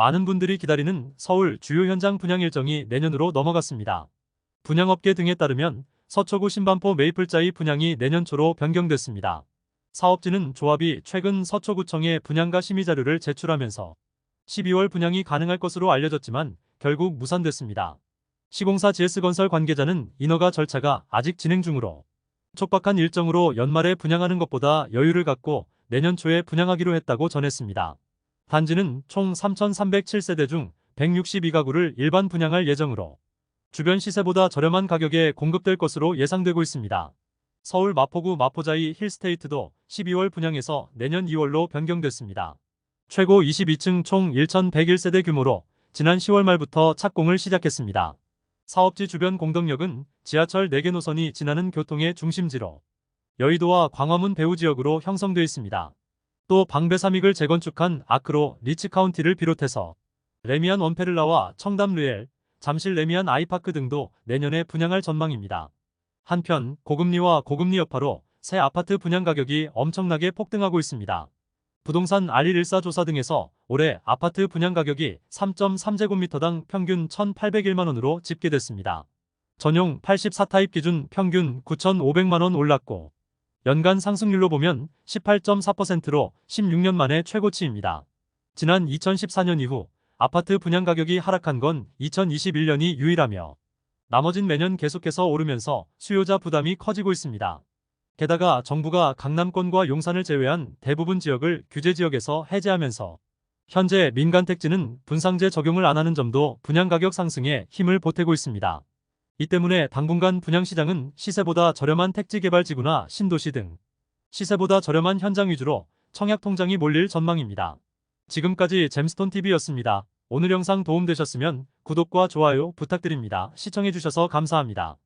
많은 분들이 기다리는 서울 주요 현장 분양 일정이 내년으로 넘어갔습니다. 분양업계 등에 따르면 서초구 신반포 메이플자이 분양이 내년 초로 변경됐습니다. 사업지는 조합이 최근 서초구청에 분양가 심의 자료를 제출하면서 12월 분양이 가능할 것으로 알려졌지만 결국 무산됐습니다. 시공사 GS건설 관계자는 인허가 절차가 아직 진행 중으로 촉박한 일정으로 연말에 분양하는 것보다 여유를 갖고 내년 초에 분양하기로 했다고 전했습니다. 단지는 총 3,307세대 중 162가구를 일반 분양할 예정으로 주변 시세보다 저렴한 가격에 공급될 것으로 예상되고 있습니다. 서울 마포구 마포자이 힐스테이트도 12월 분양에서 내년 2월로 변경됐습니다. 최고 22층 총 1,101세대 규모로 지난 10월 말부터 착공을 시작했습니다. 사업지 주변 공덕역은 지하철 4개 노선이 지나는 교통의 중심지로 여의도와 광화문 배후 지역으로 형성되어 있습니다. 또 방배 삼익을 재건축한 아크로 리츠카운티를 비롯해서 레미안 원페를라와 청담 르엘, 잠실 레미안 아이파크 등도 내년에 분양할 전망입니다. 한편 고금리와 고금리 여파로 새 아파트 분양 가격이 엄청나게 폭등하고 있습니다. 부동산 알릴14 조사 등에서 올해 아파트 분양 가격이 3.3제곱미터당 평균 1,801만원으로 집계됐습니다. 전용 84타입 기준 평균 9,500만원 올랐고 연간 상승률로 보면 18.4%로 16년 만에 최고치입니다. 지난 2014년 이후 아파트 분양 가격이 하락한 건 2021년이 유일하며 나머진 매년 계속해서 오르면서 수요자 부담이 커지고 있습니다. 게다가 정부가 강남권과 용산을 제외한 대부분 지역을 규제 지역에서 해제하면서 현재 민간 택지는 분상제 적용을 안 하는 점도 분양 가격 상승에 힘을 보태고 있습니다. 이 때문에 당분간 분양시장은 시세보다 저렴한 택지 개발 지구나 신도시 등 시세보다 저렴한 현장 위주로 청약 통장이 몰릴 전망입니다. 지금까지 잼스톤TV였습니다. 오늘 영상 도움되셨으면 구독과 좋아요 부탁드립니다. 시청해주셔서 감사합니다.